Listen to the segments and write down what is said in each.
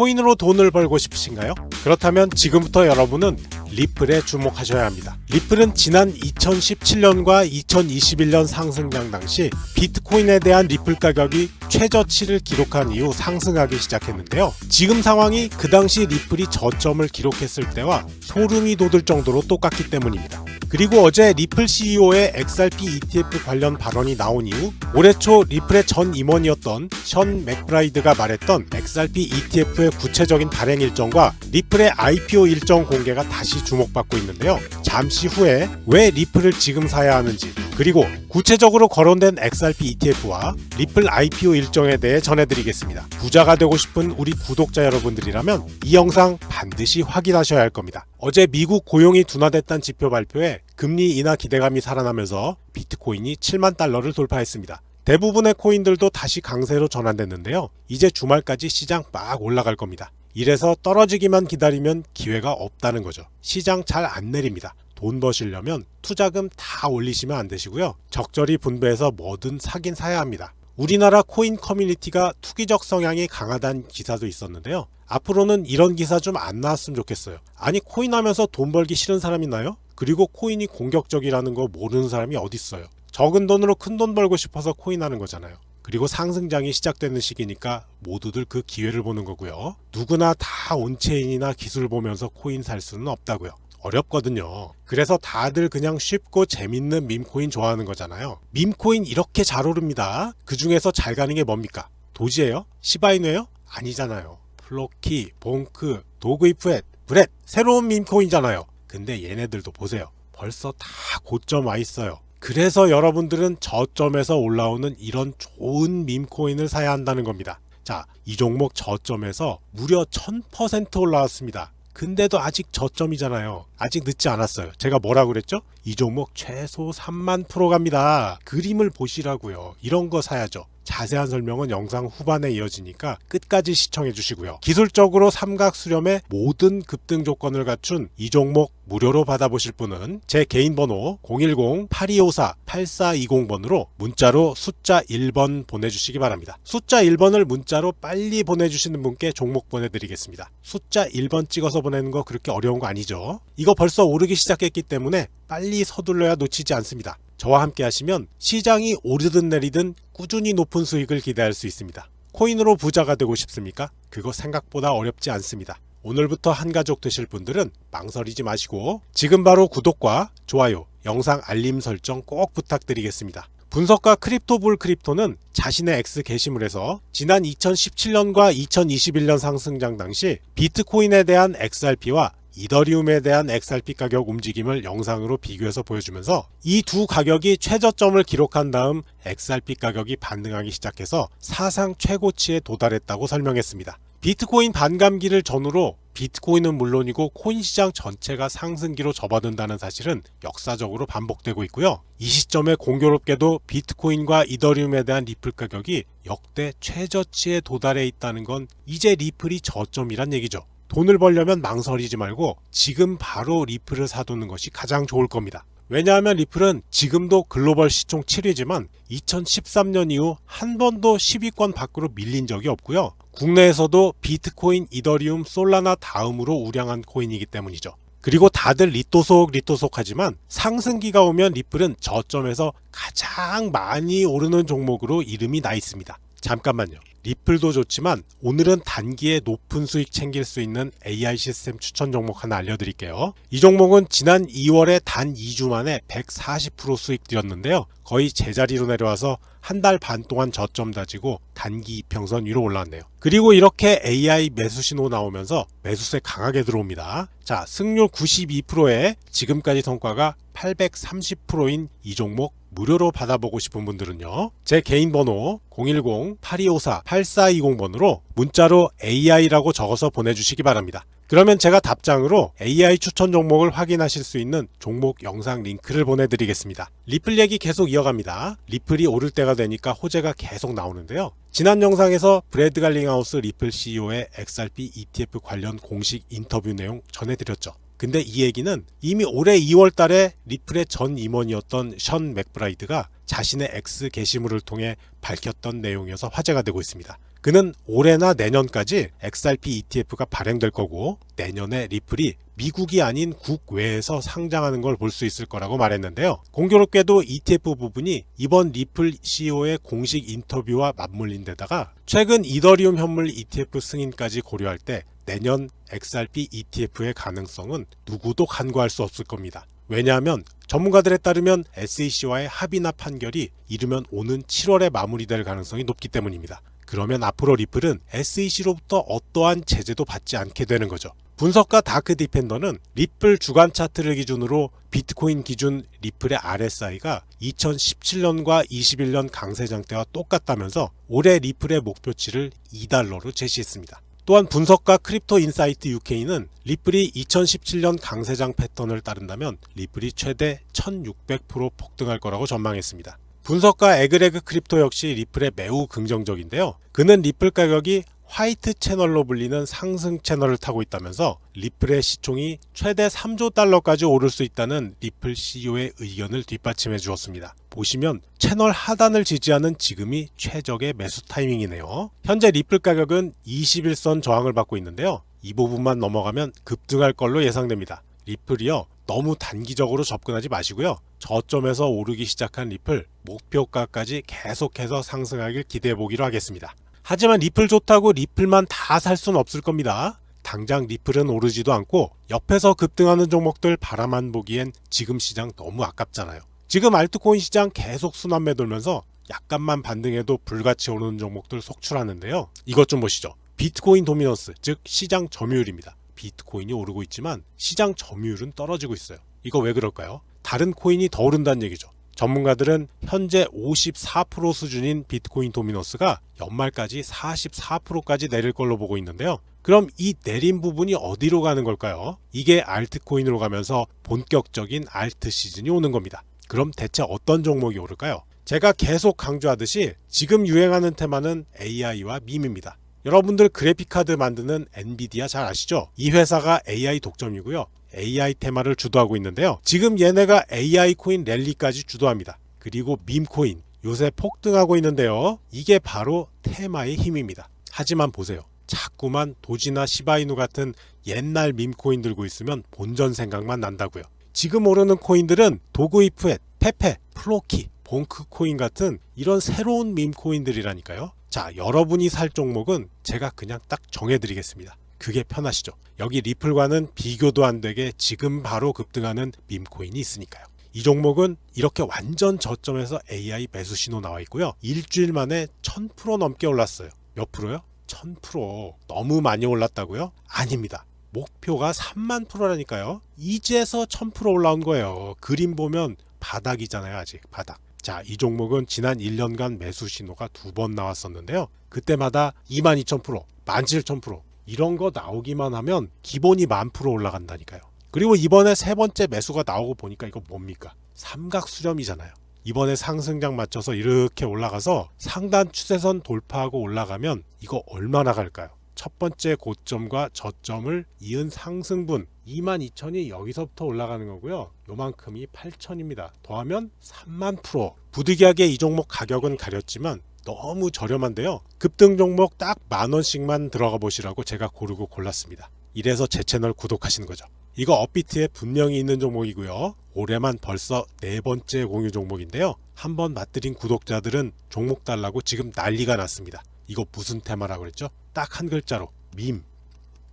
코인으로 돈을 벌고 싶으신가요? 그렇다면 지금부터 여러분은 리플에 주목하셔야 합니다. 리플은 지난 2017년과 2021년 상승장 당시 비트코인에 대한 리플 가격이 최저치를 기록한 이후 상승하기 시작했는데요. 지금 상황이 그 당시 리플이 저점을 기록했을 때와 소름이 돋을 정도로 똑같기 때문입니다. 그리고 어제 리플 CEO의 XRP ETF 관련 발언이 나온 이후 올해 초 리플의 전 임원이었던 션 맥브라이드가 말했던 XRP ETF의 구체적인 발행 일정과 리플의 IPO 일정 공개가 다시 주목받고 있는데요. 잠시 후에 왜 리플을 지금 사야 하는지 그리고 구체적으로 거론된 XRP ETF와 리플 IPO 일정에 대해 전해드리겠습니다. 부자가 되고 싶은 우리 구독자 여러분들이라면 이 영상 반드시 확인하셔야 할 겁니다. 어제 미국 고용이 둔화됐다는 지표 발표에 금리 인하 기대감이 살아나면서 비트코인이 7만 달러를 돌파했습니다. 대부분의 코인들도 다시 강세로 전환됐는데요. 이제 주말까지 시장 막 올라갈 겁니다. 이래서 떨어지기만 기다리면 기회가 없다는 거죠. 시장 잘 안 내립니다. 돈 버시려면 투자금 다 올리시면 안 되시고요. 적절히 분배해서 뭐든 사긴 사야 합니다. 우리나라 코인 커뮤니티가 투기적 성향이 강하다는 기사도 있었는데요. 앞으로는 이런 기사 좀 안 나왔으면 좋겠어요. 아니 코인 하면서 돈 벌기 싫은 사람 있나요? 그리고 코인이 공격적이라는 거 모르는 사람이 어딨어요. 적은 돈으로 큰 돈 벌고 싶어서 코인 하는 거잖아요. 그리고 상승장이 시작되는 시기니까 모두들 그 기회를 보는 거고요. 누구나 다 온체인이나 기술 보면서 코인 살 수는 없다고요. 어렵거든요. 그래서 다들 그냥 쉽고 재밌는 밈코인 좋아하는 거잖아요. 밈코인 이렇게 잘 오릅니다. 그 중에서 잘 가는 게 뭡니까? 도지예요? 시바이누예요? 아니잖아요. 플로키, 봉크, 도그이프엣, 브렛 새로운 밈코인이잖아요. 근데 얘네들도 보세요. 벌써 다 고점 와 있어요. 그래서 여러분들은 저점에서 올라오는 이런 좋은 밈코인을 사야 한다는 겁니다. 자, 이 종목 저점에서 무려 1000% 올라왔습니다. 근데도 아직 저점이잖아요. 아직 늦지 않았어요. 제가 뭐라 그랬죠? 이 종목 최소 3만 프로 갑니다. 그림을 보시라고요. 이런 거 사야죠. 자세한 설명은 영상 후반에 이어지니까 끝까지 시청해 주시고요. 기술적으로 삼각 수렴의 모든 급등 조건을 갖춘 이 종목 무료로 받아보실 분은 제 개인 번호 010-8254-8420번으로 문자로 숫자 1번 보내주시기 바랍니다. 숫자 1번을 문자로 빨리 보내주시는 분께 종목 보내드리겠습니다. 숫자 1번 찍어서 보내는 거 그렇게 어려운 거 아니죠? 이거 벌써 오르기 시작했기 때문에 빨리 서둘러야 놓치지 않습니다. 저와 함께 하시면 시장이 오르든 내리든 꾸준히 높은 수익을 기대할 수 있습니다. 코인으로 부자가 되고 싶습니까? 그거 생각보다 어렵지 않습니다. 오늘부터 한 가족 되실 분들은 망설이지 마시고 지금 바로 구독과 좋아요, 영상 알림 설정 꼭 부탁드리겠습니다. 분석가 크립토불 크립토는 자신의 X 게시물에서 지난 2017년과 2021년 상승장 당시 비트코인에 대한 XRP와 이더리움에 대한 XRP 가격 움직임을 영상으로 비교해서 보여주면서 이 두 가격이 최저점을 기록한 다음 XRP 가격이 반등하기 시작해서 사상 최고치에 도달했다고 설명했습니다. 비트코인 반감기를 전후로 비트코인은 물론이고 코인 시장 전체가 상승기로 접어든다는 사실은 역사적으로 반복되고 있고요. 이 시점에 공교롭게도 비트코인과 이더리움에 대한 리플 가격이 역대 최저치에 도달해 있다는 건 이제 리플이 저점이란 얘기죠. 돈을 벌려면 망설이지 말고 지금 바로 리플을 사두는 것이 가장 좋을 겁니다. 왜냐하면 리플은 지금도 글로벌 시총 7위지만 2013년 이후 한 번도 10위권 밖으로 밀린 적이 없고요. 국내에서도 비트코인, 이더리움, 솔라나 다음으로 우량한 코인이기 때문이죠. 그리고 다들 리또속 리또속 하지만 상승기가 오면 리플은 저점에서 가장 많이 오르는 종목으로 이름이 나 있습니다. 잠깐만요. 리플도 좋지만 오늘은 단기에 높은 수익 챙길 수 있는 AI 시스템 추천 종목 하나 알려드릴게요. 이 종목은 지난 2월에 단 2주 만에 140% 수익 드렸는데요. 거의 제자리로 내려와서 한 달 반 동안 저점 다지고 단기 이평선 위로 올라왔네요. 그리고 이렇게 AI 매수 신호 나오면서 매수세 강하게 들어옵니다. 자, 승률 92%에 지금까지 성과가 830%인 이 종목 무료로 받아보고 싶은 분들은요. 제 개인 번호 010-8254-8420번으로 문자로 AI라고 적어서 보내주시기 바랍니다. 그러면 제가 답장으로 AI 추천 종목을 확인하실 수 있는 종목 영상 링크를 보내드리겠습니다. 리플 얘기 계속 이어갑니다. 리플이 오를 때가 되니까 호재가 계속 나오는데요. 지난 영상에서 브래드 갈링하우스 리플 CEO의 XRP ETF 관련 공식 인터뷰 내용 전해드렸죠. 근데 이 얘기는 이미 올해 2월 달에 리플의 전 임원이었던 션 맥브라이드가 자신의 X 게시물을 통해 밝혔던 내용이어서 화제가 되고 있습니다. 그는 올해나 내년까지 XRP ETF가 발행될 거고 내년에 리플이 미국이 아닌 국외에서 상장하는 걸 볼 수 있을 거라고 말했는데요. 공교롭게도 ETF 부분이 이번 리플 CEO의 공식 인터뷰와 맞물린 데다가 최근 이더리움 현물 ETF 승인까지 고려할 때 내년 XRP ETF의 가능성은 누구도 간과할 수 없을 겁니다. 왜냐하면 전문가들에 따르면 SEC와의 합의나 판결이 이르면 오는 7월에 마무리될 가능성이 높기 때문입니다. 그러면 앞으로 리플은 SEC로부터 어떠한 제재도 받지 않게 되는 거죠. 분석가 다크 디펜더는 리플 주간 차트를 기준으로 비트코인 기준 리플의 RSI가 2017년과 21년 강세장 때와 똑같다면서 올해 리플의 목표치를 2달러로 제시했습니다. 또한 분석가 크립토 인사이트 UK는 리플이 2017년 강세장 패턴을 따른다면 리플이 최대 1600% 폭등할 거라고 전망했습니다. 분석가 에그레그 크립토 역시 리플에 매우 긍정적인데요. 그는 리플 가격이 화이트 채널로 불리는 상승 채널을 타고 있다면서 리플의 시총이 최대 3조 달러까지 오를 수 있다는 리플 CEO의 의견을 뒷받침해 주었습니다. 보시면 채널 하단을 지지하는 지금이 최적의 매수 타이밍이네요. 현재 리플 가격은 21선 저항을 받고 있는데요. 이 부분만 넘어가면 급등할 걸로 예상됩니다. 리플이요. 너무 단기적으로 접근하지 마시고요. 저점에서 오르기 시작한 리플 목표가까지 계속해서 상승하길 기대해 보기로 하겠습니다. 하지만 리플 좋다고 리플만 다살 수는 없을 겁니다. 당장 리플은 오르지도 않고 옆에서 급등하는 종목들 바라만 보기엔 지금 시장 너무 아깝잖아요. 지금 알트코인 시장 계속 순환 매 돌면서 약간만 반등해도 불같이 오르는 종목들 속출하는데요. 이것 좀 보시죠. 비트코인 도미넌스, 즉 시장 점유율입니다. 비트코인이 오르고 있지만 시장 점유율은 떨어지고 있어요. 이거 왜 그럴까요? 다른 코인이 더 오른다는 얘기죠. 전문가들은 현재 54% 수준인 비트코인 도미너스가 연말까지 44%까지 내릴 걸로 보고 있는데요. 그럼 이 내린 부분이 어디로 가는 걸까요? 이게 알트코인으로 가면서 본격적인 알트 시즌이 오는 겁니다. 그럼 대체 어떤 종목이 오를까요? 제가 계속 강조하듯이 지금 유행하는 테마는 AI와 밈입니다. 여러분들 그래픽카드 만드는 엔비디아 잘 아시죠? 이 회사가 AI 독점이고요. AI 테마를 주도하고 있는데요. 지금 얘네가 AI 코인 랠리까지 주도합니다. 그리고 밈 코인 요새 폭등하고 있는데요. 이게 바로 테마의 힘입니다. 하지만 보세요. 자꾸만 도지나 시바이누 같은 옛날 밈 코인 들고 있으면 본전 생각만 난다고요. 지금 오르는 코인들은 도그이프엣, 페페, 플로키, 봉크 코인 같은 이런 새로운 밈 코인들이라니까요. 자, 여러분이 살 종목은 제가 그냥 딱 정해드리겠습니다. 그게 편하시죠. 여기 리플과는 비교도 안 되게 지금 바로 급등하는 밈코인이 있으니까요. 이 종목은 이렇게 완전 저점에서 AI 매수 신호 나와 있고요. 일주일 만에 1000% 넘게 올랐어요. 몇 프로요? 1000%. 너무 많이 올랐다고요? 아닙니다. 목표가 3만 프로라니까요. 이제서 1000% 올라온 거예요. 그림 보면 바닥이잖아요, 아직. 바닥. 자, 이 종목은 지난 1년간 매수 신호가 두 번 나왔었는데요. 그때마다 22,000%, 17,000%, 이런 거 나오기만 하면 기본이 만 프로 올라간다니까요. 그리고 이번에 세 번째 매수가 나오고 보니까 이거 뭡니까? 삼각 수렴이잖아요. 이번에 상승장 맞춰서 이렇게 올라가서 상단 추세선 돌파하고 올라가면 이거 얼마나 갈까요? 첫 번째 고점과 저점을 이은 상승분 22,000이 여기서부터 올라가는 거고요. 요만큼이 8,000입니다. 더하면 3만 프로. 부득이하게 이 종목 가격은 가렸지만 너무 저렴한데요. 급등 종목 딱 만 원씩만 들어가 보시라고 제가 고르고 골랐습니다. 이래서 제 채널 구독하시는 거죠. 이거 업비트에 분명히 있는 종목이고요. 올해만 벌써 네 번째 공유 종목인데요. 한번 맛들인 구독자들은 종목 달라고 지금 난리가 났습니다. 이거 무슨 테마라고 그랬죠? 딱 한 글자로 밈.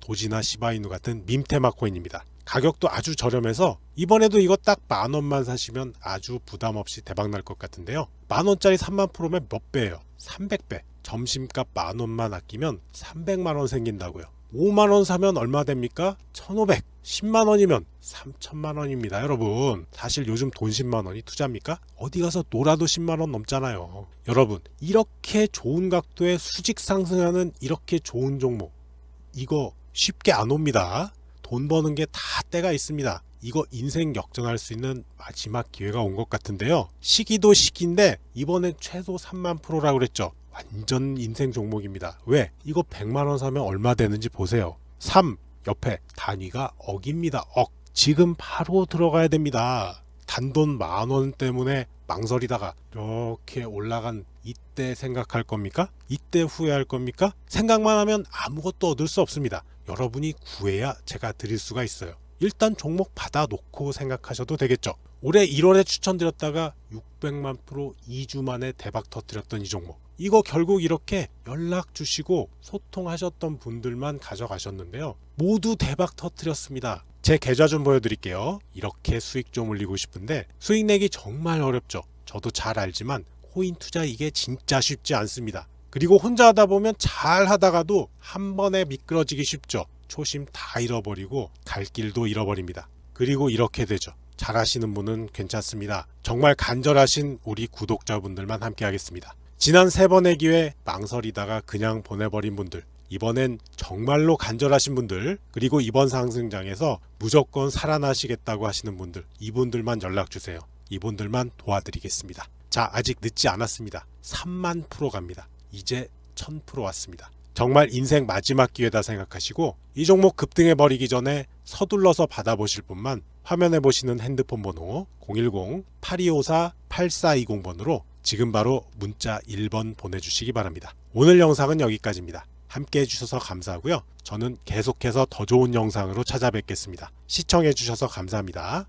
도지나 시바이누 같은 밈 테마 코인입니다. 가격도 아주 저렴해서 이번에도 이거 딱 만 원만 사시면 아주 부담 없이 대박 날 것 같은데요. 만 원짜리 3만 프로면 몇 배예요? 300배. 점심값 만 원만 아끼면 300만 원 생긴다고요. 5만 원 사면 얼마 됩니까? 1,500. 10만 원이면 3천만 원입니다, 여러분. 사실 요즘 돈 10만 원이 투자입니까? 어디 가서 놀아도 10만 원 넘잖아요. 여러분, 이렇게 좋은 각도에 수직 상승하는 이렇게 좋은 종목 이거 쉽게 안 옵니다. 돈 버는 게 다 때가 있습니다. 이거 인생 역전할 수 있는 마지막 기회가 온 것 같은데요. 시기도 시기인데 이번엔 최소 3만 프로라고 그랬죠. 완전 인생 종목입니다. 왜? 이거 100만 원 사면 얼마 되는지 보세요. 3 옆에 단위가 억입니다. 억. 지금 바로 들어가야 됩니다. 단돈 만 원 때문에 망설이다가 이렇게 올라간 이때 생각할 겁니까? 이때 후회할 겁니까? 생각만 하면 아무것도 얻을 수 없습니다. 여러분이 구해야 제가 드릴 수가 있어요. 일단 종목 받아놓고 생각하셔도 되겠죠. 올해 1월에 추천드렸다가 600만 프로 2주 만에 대박 터뜨렸던 이 종목. 이거 결국 이렇게 연락 주시고 소통하셨던 분들만 가져가셨는데요. 모두 대박 터뜨렸습니다. 제 계좌 좀 보여드릴게요. 이렇게 수익 좀 올리고 싶은데 수익 내기 정말 어렵죠. 저도 잘 알지만 코인 투자 이게 진짜 쉽지 않습니다. 그리고 혼자 하다 보면 잘 하다가도 한 번에 미끄러지기 쉽죠. 초심 다 잃어버리고 갈 길도 잃어버립니다. 그리고 이렇게 되죠. 잘하시는 분은 괜찮습니다. 정말 간절하신 우리 구독자분들만 함께 하겠습니다. 지난 세 번의 기회 망설이다가 그냥 보내버린 분들, 이번엔 정말로 간절하신 분들, 그리고 이번 상승장에서 무조건 살아나시겠다고 하시는 분들, 이분들만 연락 주세요. 이분들만 도와드리겠습니다. 자, 아직 늦지 않았습니다. 3만 프로 갑니다. 이제 1000% 왔습니다. 정말 인생 마지막 기회다 생각하시고 이 종목 급등해 버리기 전에 서둘러서 받아보실 분만 화면에 보시는 핸드폰 번호 010-8254-8420번으로 지금 바로 문자 1번 보내주시기 바랍니다. 오늘 영상은 여기까지입니다. 함께 해주셔서 감사하고요. 저는 계속해서 더 좋은 영상으로 찾아뵙겠습니다. 시청해주셔서 감사합니다.